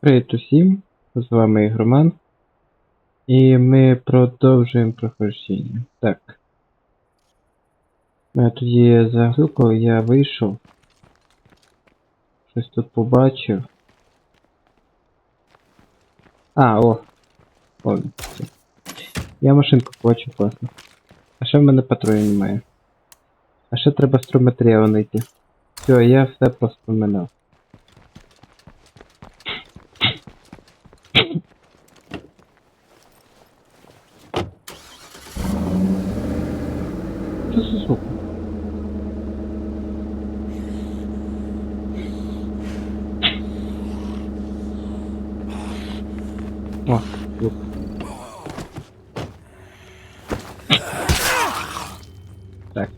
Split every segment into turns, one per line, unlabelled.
Привіт усім, з вами Ігроман. І ми продовжуємо проходження. Так. Е, Тоді заглюкав, я вийшов. Щось тут побачив. А, о! О, все. Я машинку побачив класно. А ще в мене патронів немає. А ще треба стройматеріал знайти. Все, я все поспоминав. Що за звук? О, звук. Так.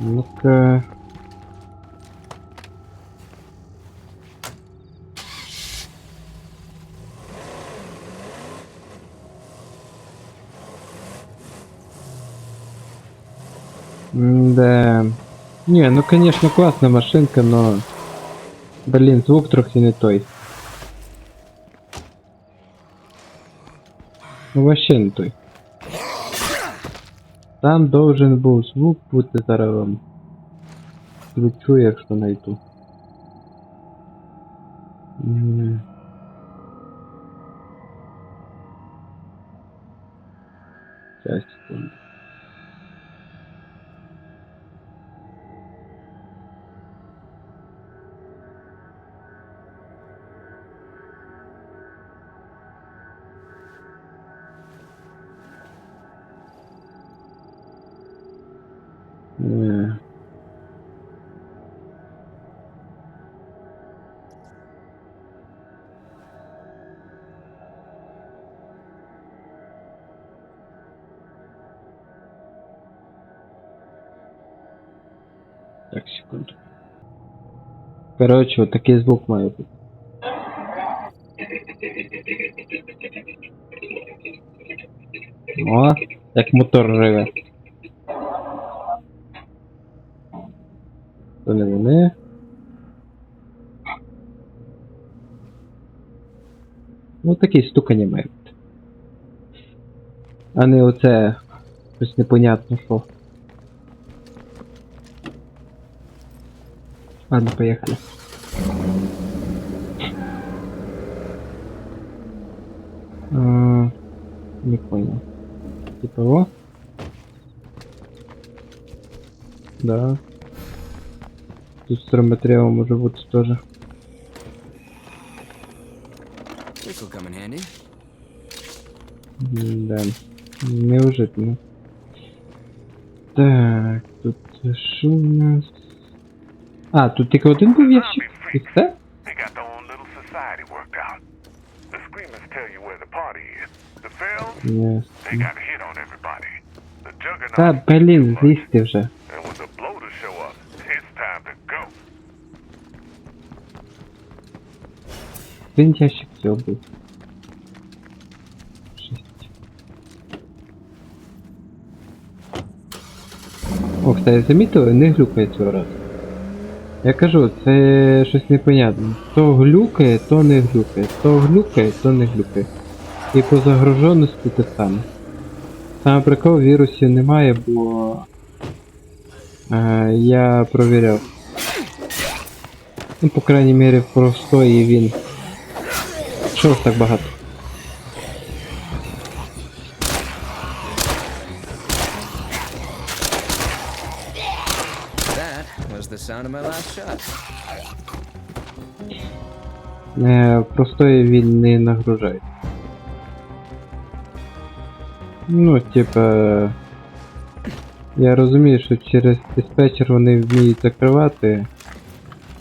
Ну-ка. Да. Не, ну конечно классная машинка, но... Блин, звук трохи той. Ну вообще не той. Там должен був звук бути зараз вам. Включу, якщо знайду. М. Щас, секунду. Не. Так, секунду. Короче, вот такий звук бути. О, як мотор живе. Ну такий бути. А не оце щось непонятно що. Ладно, поехали. А, не понял. Типа во? Да. Тут стройматериал может быть тоже.
This will come in handy.
М, Да. Неужели? Так, тут що у нас? А, тут тільки один був ящик? І все?
They got their own little society worked out. The screamers tell you where the party is. The Fells,
Ні.
they got a hit on everybody. The Juggernaut,
Та, блін, злізьте вже.
and when the bloaters show up, it's time to go.
Один ящик Шість. О, кстати, замітили, не глюкає цього разу. Я кажу, це щось непонятне. То глюкає, то не глюкає. То глюкає, то не глюкає. І по загруженості те саме. Саме прикол вірусів немає, бо е, я провіряв. Ну, по крайній мірі, в простої він що ж так багато?
That the sound of my last shot.
Е, простої він не нагружає. Ну, типа. Я розумію, що через диспетчер вони вміють закривати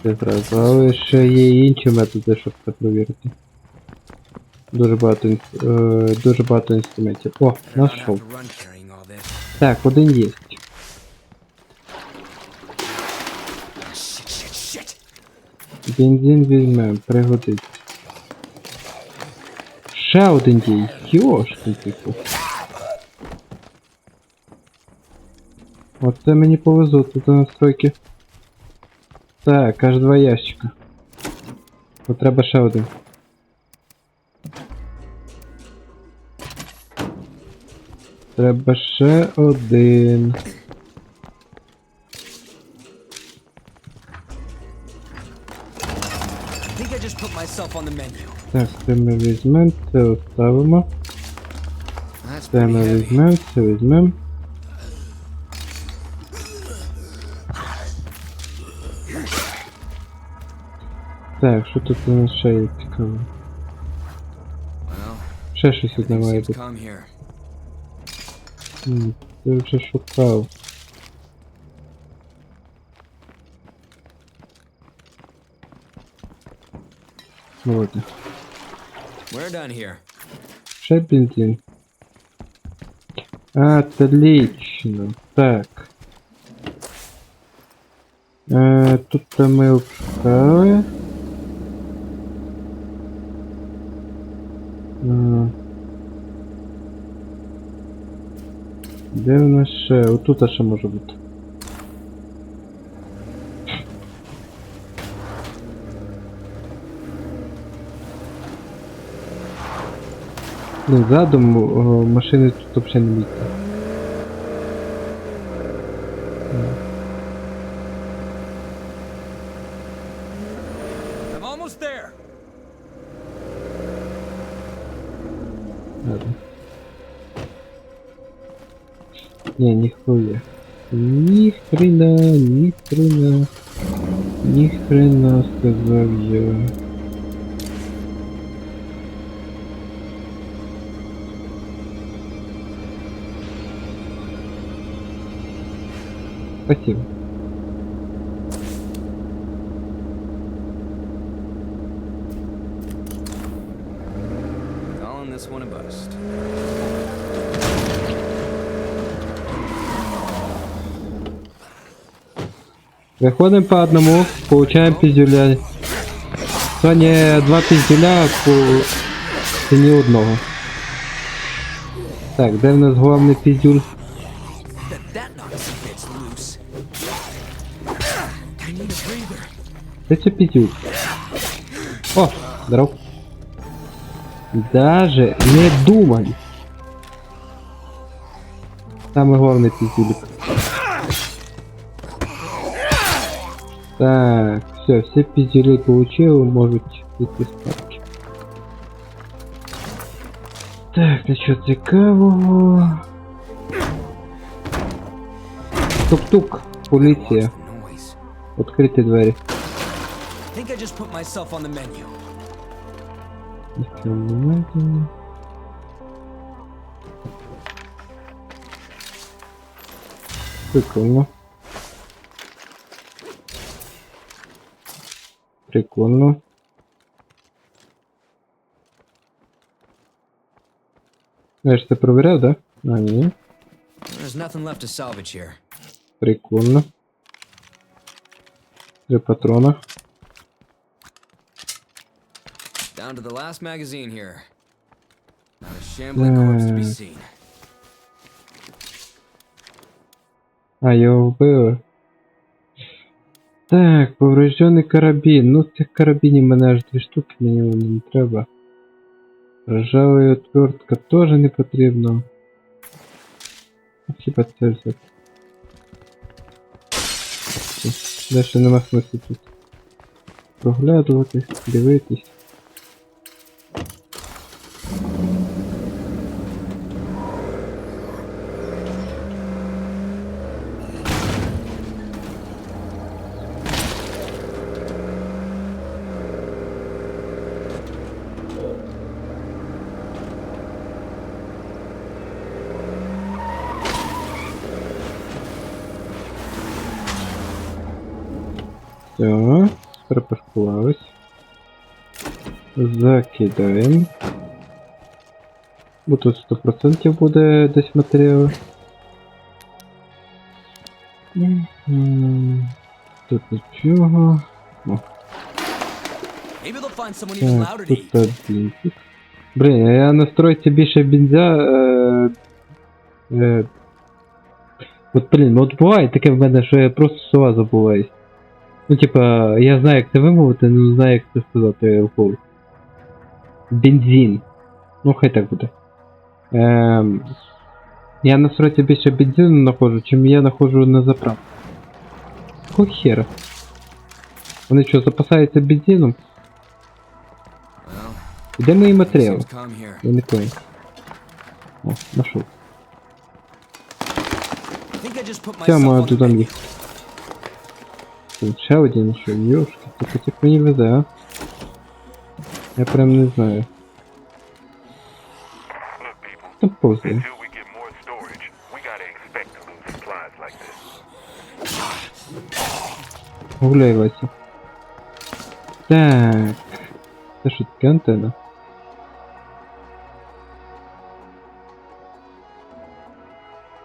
це зразу, але ще є інші методи, щоб це провірити. Дуже багато е, дуже багато інструментів. О,
this.
Так, один є. Бензин візьмем, пригодиться. Ще один є. Йошки, типу. Оце мені повезло тут настройки. Так, аж два ящика. Ну треба ще один. Треба ще один. Так, це ми візьмемо, це оставимо. Це ми візьмемо, це візьмемо. Так, що тут у нас ще є
цікаво?
Ще щось
одне
має бути. Шукав. Вот.
We're done here.
Ще бензин. Отлично. Так. Е, тут ми обшукали. Де в нас ще? Отут ще може бути. Ну, задом машини тут взагалі не місце. Не, нихуя. Ни хрена, ни хрена. Ни хрена, сказал я. Спасибо. Выходим по одному, получаем пиздюля. То не два пиздюля по ціні одного. Так, де в нас головний пиздюль?
That that knocks some bits loose. I need a breather.
Де це пиздюль? О, здоров. Даже не думай. Самый главный пиздюлик. Так, все, все пиздюли получил, может идти спать. Так, нічого цікавого. Тук-тук, поліція.
What's the noise?
Відкрити Прикольно. Я ж це провіряв, да? А, ні. Прикольно. Три патрона.
Down to the last magazine here. Not a shambling corpse to be seen.
А, його вбили. Так, повреждений карабін. Ну, цих карабінів мене аж дві штуки, мені воно не треба. Ржавий отвертка теж не потрібно. А Хіба це взяти? Все, Дальше нема смислу тут. Проглядуватись, дивитись. Все, припаркувались. Закидаємо. Бо тут 100% буде десь матеріал. Мгм. Тут нічого.
Maybe they'll find someone even
Так,
louder to
тут
eat.
бензик. Блін, а я на стройці більше бензя. Е, е, от блін, от буває таке в мене, що я просто слова забуваюсь. Ну, типа, я знаю, як це вимовити, але не знаю, як це сказати вголос. Бензин. Ну, хай так буде. Ем, я на сроці більше бензину знаходжу, чим я знаходжу на заправку. Какого хера? Вони що, запасаються бензином?
Well,
Де мої матеріали?
seems calm here.
Я не понял. О, нашел.
I think I just put
Все,
myself
ми
on
ще один що, йошки, тільки тільки мені везе, а? Я прям не знаю.
Look, people,
Там повзає.
until we get more storage, we gotta expect to lose supplies like this.
Гуляй, Вася. Так. Це що таке антенна?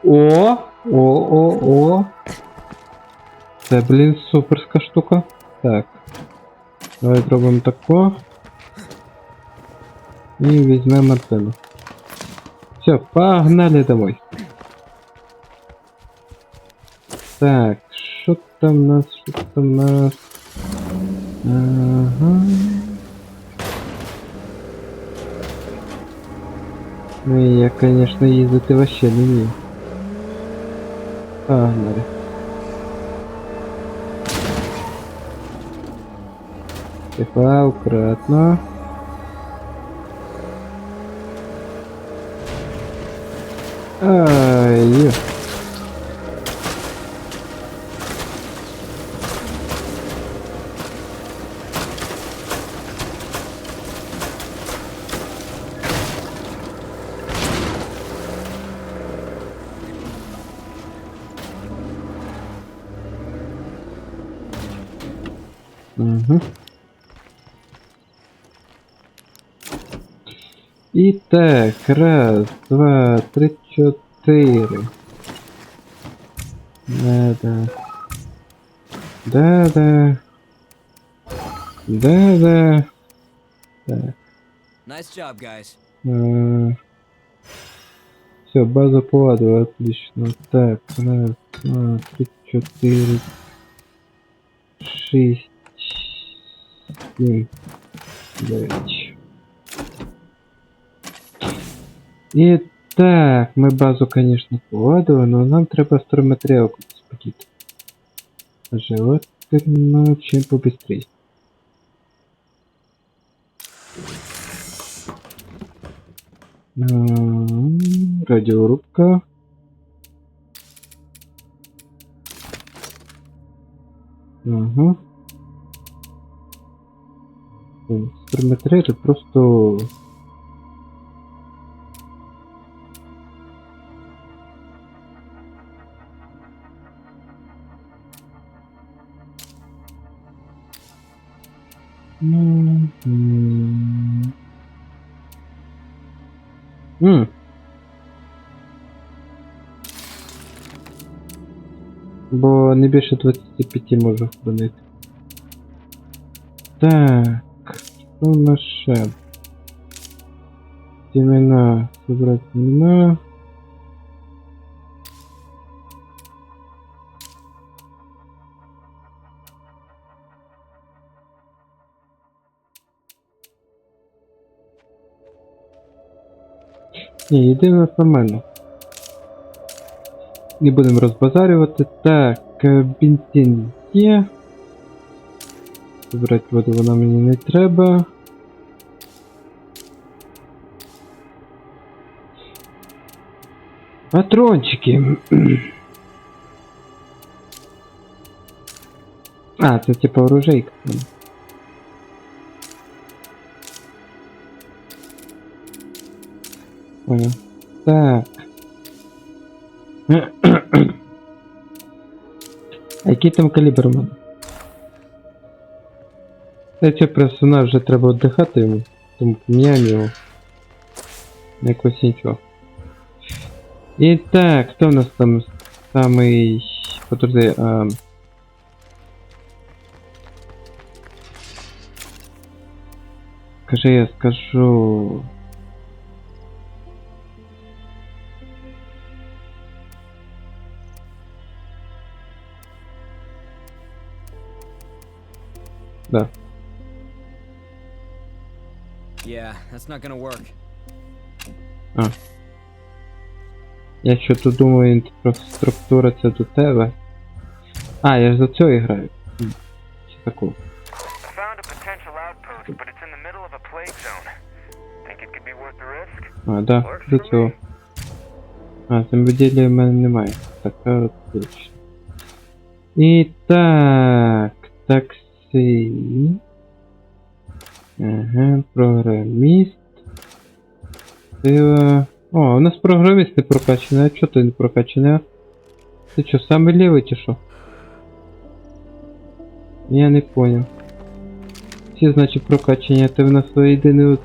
О! О, о, о! Це, блін, суперська штука. Так. Давай зробимо тако. І візьмемо антенну. Все, погнали домой. Так, що там у нас, що там у нас? Ага. Ну, я, конечно, їздити вообще не вмію. Погнали. Тихо, аккуратно. Ай, Угу. І так, раз, два, три, чотири. Да-да. Да-да. Да-да. Так.
Nice job, guys.
Все, база поладу, отлично. Так, раз, два, три, четыре, шесть, семь, девять. І так, ми базу, конечно, поладили, но нам треба стройматеріал кудись подіти. Желательно чим побыстрее. М, Радиорубка. Ага. Стройматеріали просто М. Бо не більше 25 можу хранити. Так, що в нас ще? Семена, собрать семена. Ні, єдине на мене. Не будемо розбазарювати. Так, е, бензин є. Збирати воду вона мені не треба. Патрончики. А, це типа оружейка. Понял. Так. А який там калібр у мене? Та цього персонаж вже треба віддихати йому, тому поміняємо його. На якось нічого. І так, хто в нас там самий... Подожди, а... Скажи, я скажу... Да.
Yeah, that's not gonna work. А.
Я що тут думаю, інфраструктура це до тебе. А, я ж за цього граю. Що таку? А, да,
за
цього. А, земледілля в мене немає. Так, отлично. І так, так таксі. Ага, програміст. Сила. О, у нас програміст не прокачаний, а чого ти не прокачаний? а? Ти що, саме лівий чи що? Я не понял. Всі, значить, прокачання, ти в нас єдиний от...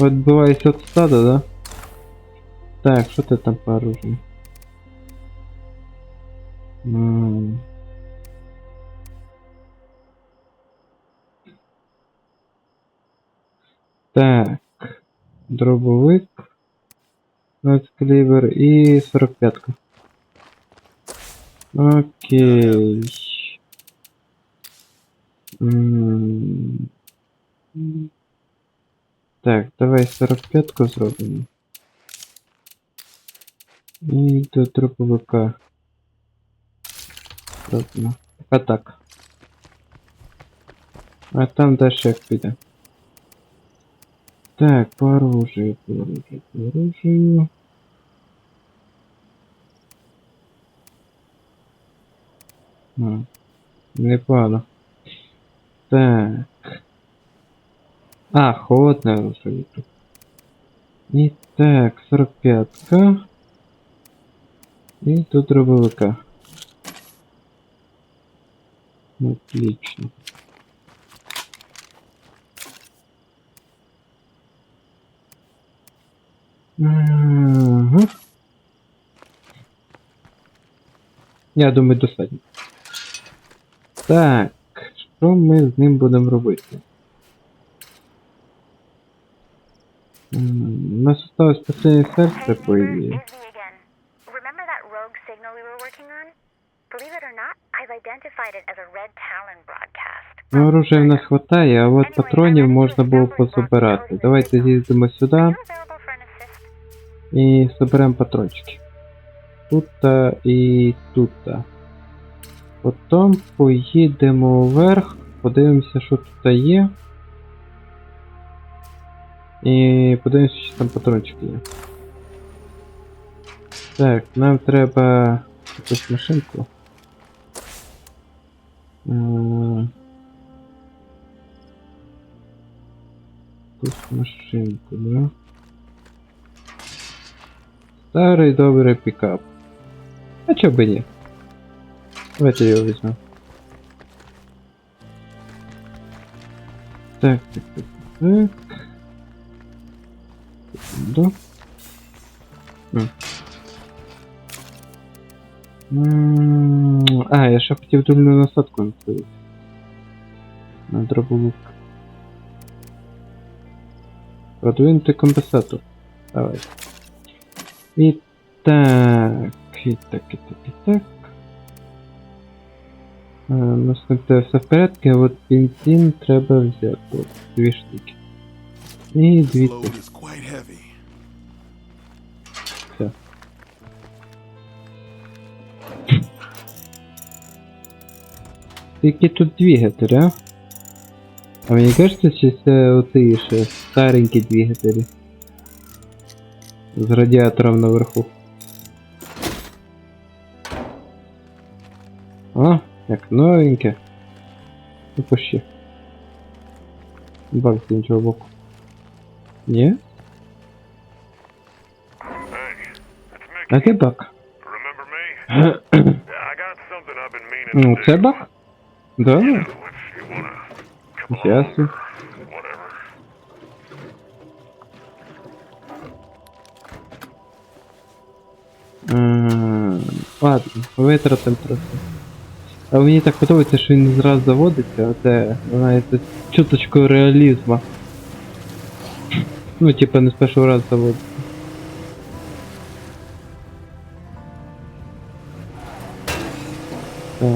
Отбиваєшся від стада, да? Так, що ти там по оружию? М. Так. Дробовик. Нацклівер і 45-ка. Окей. М. Так, давай 45-ку зробимо. І до дробовика. Ладно. А так. А там дальше як піде. Так, по оружию, по оружию, по оружию. А, непогано. Так. А, холодное оружие тут. І так, 45-ка. И тут дробовика. Отлично. Угу. Я думаю, достатньо. Так, що ми з ним будемо робити? У нас осталось последнее сердце, по
идее.
Ну, оружия в нас хватає, а от патронів можна було позабирати. Давайте з'їздимо сюди і заберемо патрончики. Тут і тут. Потім поїдемо вверх, подивимося, що тут є. І подивимося, чи там патрончики є. Так, нам треба якусь машинку. М, Якусь машинку, да? Старий добрий пікап. А чо би ні? Давайте його візьмемо. Так, так, так, так. Секунду. М. М, А, я ще хотів дульну насадку наставити. На дробовик. Продвинутий компенсатор. Давай. І так. І так, і так, і так. А, у нас на те все в порядку, а от бензин треба взяти. От, дві штуки. І дві
Load
тут.
is quite heavy.
Все. Які тут двигателі, а? А мені кажется, що це оці ще старенькі двигателі. З радіатором наверху. А, як новеньке. Ну почти. Бак з іншого боку. Ні?
Hey, it's Mickey.
А де бак?
Remember me? Yeah, I got
Ладно, витратим трохи. А мені так подобається, що він зразу заводиться, це, знаєте, чуточку реалізму. Ну, типа не з першого разу заводиться. Так.